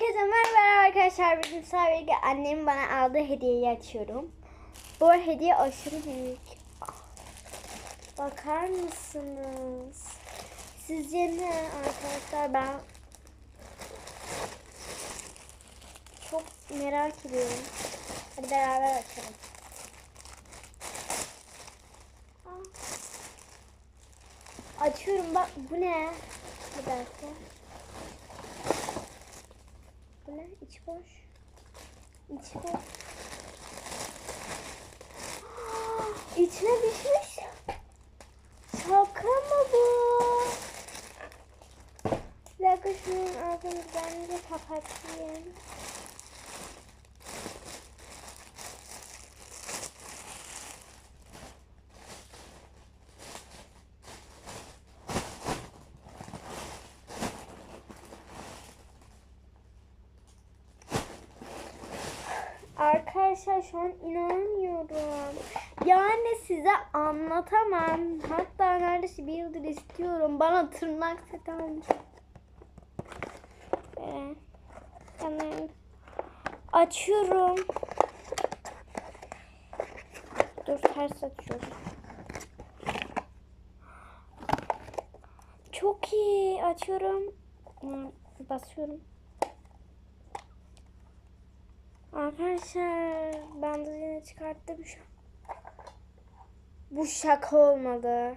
Herkese merhaba arkadaşlar. Bugün sadece annemin bana aldığı hediyeyi açıyorum. Bu hediye aşırı büyük. Bakar mısınız? Sizce ne arkadaşlar? Ben çok merak ediyorum. Hadi beraber açalım. Açıyorum bak bu ne? Bir dakika. Bu ne? İç boş. İç boş. İçine düşmüş. Şaka mı bu? Bir dakika şunun ağzını ben de kapatayım. Arkadaşlar şu an inanamıyorum. Yani size anlatamam. Hatta neredeyse bir yıldır istiyorum. Bana tırnak satan. Ee, hemen açıyorum. Dur ters açıyorum. Çok iyi. Açıyorum. Basıyorum. Arkadaşlar ben de yine çıkarttım şu. Bu şaka olmadı.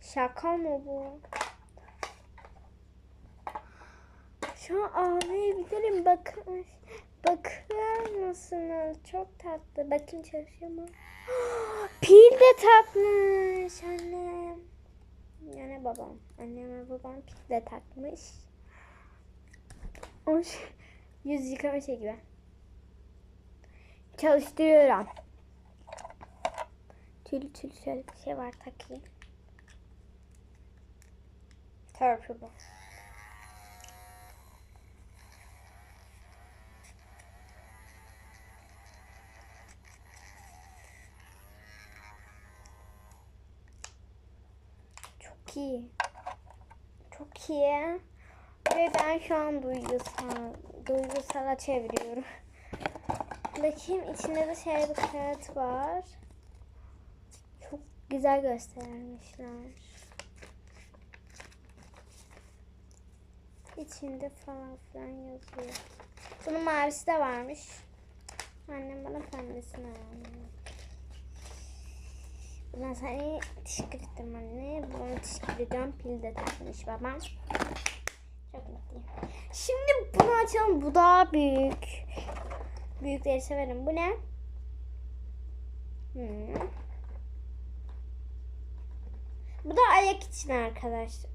Şaka mı bu? Şu an ağlayabilirim. Bakın. Bakar mısınız? Çok tatlı. Bakın çalışıyor mu? Pil de takmış annem. Yani babam. Annem ve babam pil de takmış. Yüz yıkama şey gibi çalıştırıyorum. Tül tül şöyle bir şey var takayım. Törpü bu. Çok iyi. Çok iyi. Ve ben şu an duygusal, duygusala çeviriyorum. Bakayım içinde de şey bir kağıt var. Çok güzel göstermişler. İçinde falan filan yazıyor. Bunun mavisi de varmış. Annem bana pembesini aldı. Ben sana teşekkür ederim anne. Bunu teşekkür ediyorum. Pil de takmış babam. Çok mutluyum. Şimdi bunu açalım. Bu daha büyük. Büyükleri severim. Bu ne? Hmm. Bu da ayak için arkadaşlar.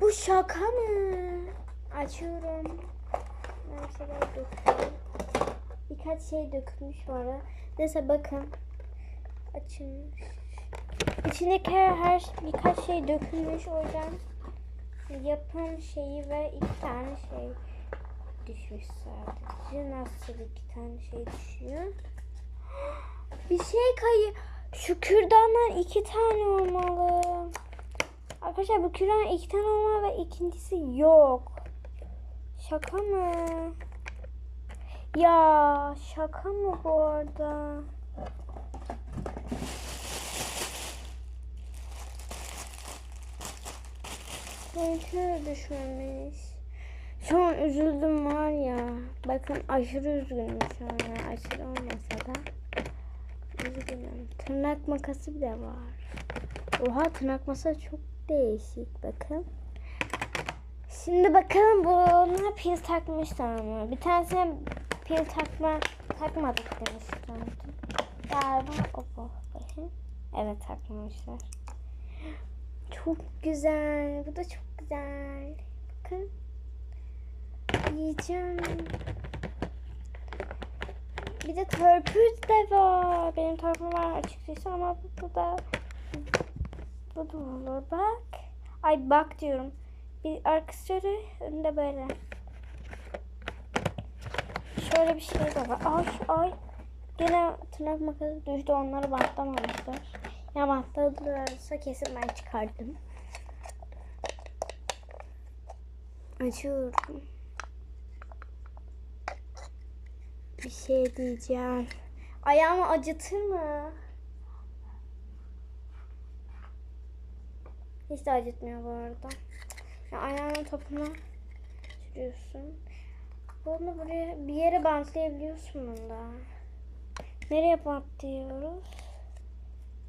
Bu şaka mı? Açıyorum. Birkaç şey dökülmüş var. Neyse bakın. Açılmış. İçindeki her, her birkaç şey dökülmüş. O yüzden yapım şeyi ve iki tane şey düşmüş sadece. Nasıl iki tane şey düşüyor? Bir şey kayı. Şu kürdandan iki tane olmalı. Arkadaşlar bu kürdan iki tane olmalı ve ikincisi yok. Şaka mı? Ya şaka mı bu arada? Benimkine düşmemiş. Üzüldüm var ya. Bakın aşırı üzgünüm şu an. ya. Aşırı olmasa da. Üzgünüm. Tırnak makası bile var. Oha tırnak makası çok değişik. Bakın. Şimdi bakalım buna pil takmışlar mı? Bir tanesine pil takma takmadık demişlerdi. Galiba o. Evet takmamışlar. Çok güzel. Bu da çok güzel. Bakın. Yiyeceğim. Bir de törpüz de var. Benim törpüm var açıkçası ama bu, da bu da olur bak. Ay bak diyorum. Bir arkası önünde böyle. Şöyle bir şey de var. Ay ay. Gene tırnak makası düştü. Onları bantlamamışlar. Ya bantladılarsa kesin ben çıkardım. Açıyorum. Bir şey diyeceğim. Ayağımı acıtır mı? Hiç de acıtmıyor bu arada. Ya ayağının topuna sürüyorsun. Bunu buraya bir yere bantlayabiliyorsun bunda. Nereye bantlıyoruz?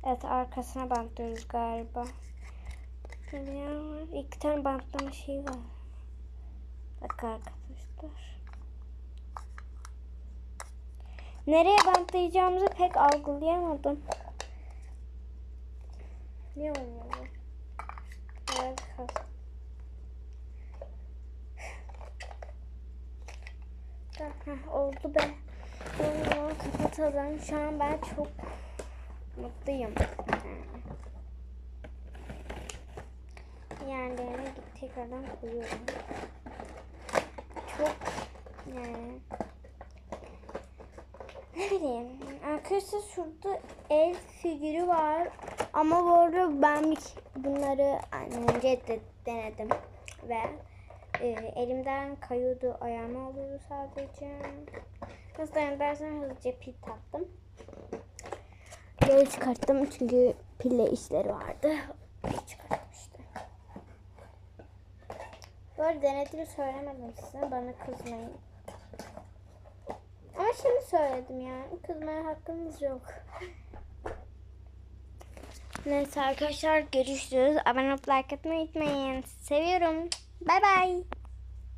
Evet arkasına bantlıyoruz galiba. Bir yer var. İki tane bantlama şeyi var. Bak arkadaşlar. Nereye bantlayacağımızı pek algılayamadım. Ne oluyor bu? Evet, oldu be. Zaman kapatalım. Şu an ben çok mutluyum. Yerlerine tekrardan koyuyorum. Çok yani ne bileyim. Arkadaşlar şurada el figürü var. Ama bu arada ben bunları önce de denedim. Ve e, elimden kayıyordu. Ayağıma oluyordu sadece. Nasıl dayanır dersen hızlıca pil taktım. Geri çıkarttım çünkü pille işleri vardı. Geri çıkarttım söylemedim size. Bana kızmayın. Ama şimdi söyledim yani. Kızmaya hakkınız yok. Neyse arkadaşlar görüşürüz. Abone olup like atmayı unutmayın. Seviyorum. Bay bay.